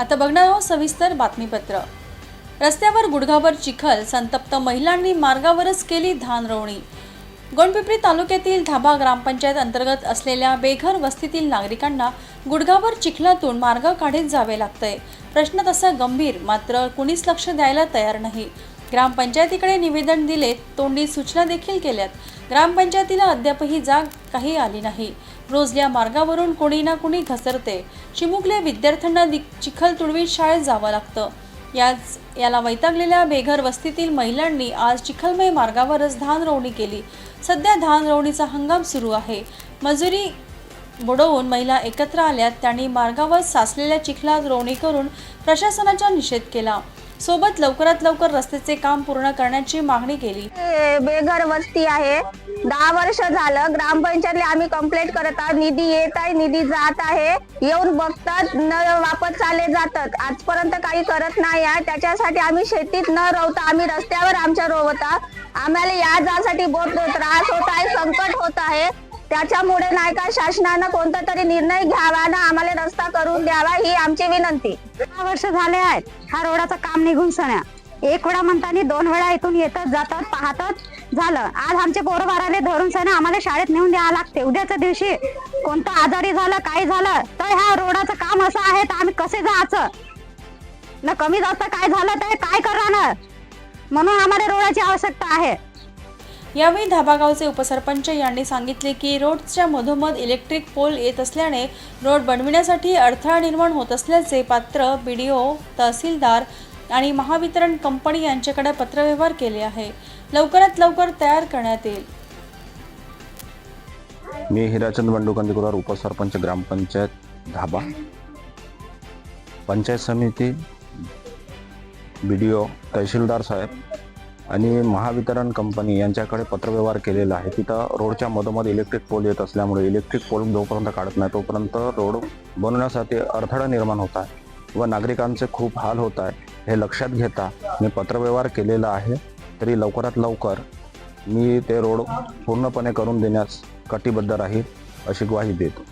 आता बघणार आहोत सविस्तर बातमीपत्र. रस्त्यावर गुडघाभर चिखल संतप्त महिलांनी मार्गावरच केली धान रोवणी. गोंडपिंपरी तालुक्यातील धाबा ग्रामपंचायत अंतर्गत असलेल्या बेघर वस्तीतील नागरिकांना गुडघाभर चिखलातून मार्ग काढीत जावे लागतंय. प्रश्न तसा गंभीर मात्र कुणीच लक्ष द्यायला तयार नाही. ग्रामपंचायतीकडे निवेदन दिले तोंडी सूचना देखील केल्यात. ग्रामपंचायतीला अद्यापही जाग काही आली नाही. रोज या मार्गावरून कोणी ना कोणी घसरते. चिमुकल्या विद्यार्थ्यांना चिखल तुडवीत शाळेत जावं लागतं. याच याला वैतागलेल्या बेघर वस्तीतील महिलांनी आज चिखलमय मार्गावरच धान रोवणी केली. सध्या धान रोवणीचा हंगाम सुरू आहे. मजुरी बुडवून महिला एकत्र आल्यात त्यांनी मार्गावर साचलेल्या चिखलात रोवणी करून प्रशासनाचा निषेध केला. सोबत लवकरात लवकर रस्त्याचे काम पूर्ण करण्याची मागणी केली. बेघर वस्ती आहे. दहा वर्ष झालं ग्रामपंचायतला आम्ही कंप्लेंट करत आहोत. निधी येत आहे निधी जात आहे. येऊन बघतात न वापस चालले जातात. आजपर्यंत काही करत नाही आहे. त्याच्यासाठी आम्ही शेतीत न रोवता आम्ही रस्त्यावर आमच्या रोवता. आम्हाला या जासाठी बहुत त्रास होत आहे संकट होत आहे. त्याच्यामुळे नाही का शासनानं कोणता तरी निर्णय घ्यावा ना आम्हाला रस्ता करून द्यावा ही आमची विनंती. दहा वर्ष झाले आहेत. हा रोडाचं काम निघून सण्या. एक वेळा म्हणतानी दोन वेळा इथून येतात जातात पाहतात. झालं. आज आमच्या पोरं बाराले धरून सण आम्हाला शाळेत नेऊन द्यावं लागते. उद्याच्या दिवशी कोणतं आजारी झालं काय झालं तर ह्या रोडाचं काम असं आहे तर आम्ही कसे जायचं? न कमी जास्त काय झालं तर काय करणार? म्हणून आम्हाला रोडाची आवश्यकता आहे. यावेळी धाबागावचे उपसरपंच यांनी सांगितले की रोडच्या मधोमध इलेक्ट्रिक पोल येत असल्याने रोड बनविण्यासाठी अडथळा निर्माण होत असल्याचे पात्र बीडीओ तहसीलदार आणि महावितरण कंपनी यांच्याकडे पत्रव्यवहार केले आहे. लवकरात लवकर तयार करण्यात येईल. मी हिराचंद बंडू कंदीकुरार उपसरपंच ग्रामपंचायत धाबा. पंचायत समिती बी डी ओ तहसीलदार साहेब आणि महावितरण कंपनी यांच्याकडे पत्रव्यवहार केलेला आहे. तिथं रोडच्या मधोमध इलेक्ट्रिक पोल येत असल्यामुळे इलेक्ट्रिक पोल जोपर्यंत काढत नाही तोपर्यंत रोड बनवण्यासाठी अडथळा निर्माण होत आहे व नागरिकांचे खूप हाल होत आहे हे लक्षात घेता मी पत्रव्यवहार केलेला आहे. तरी लवकरात लवकर मी ते रोड पूर्णपणे करून देण्यास कटिबद्ध राहील अशी ग्वाही देतो.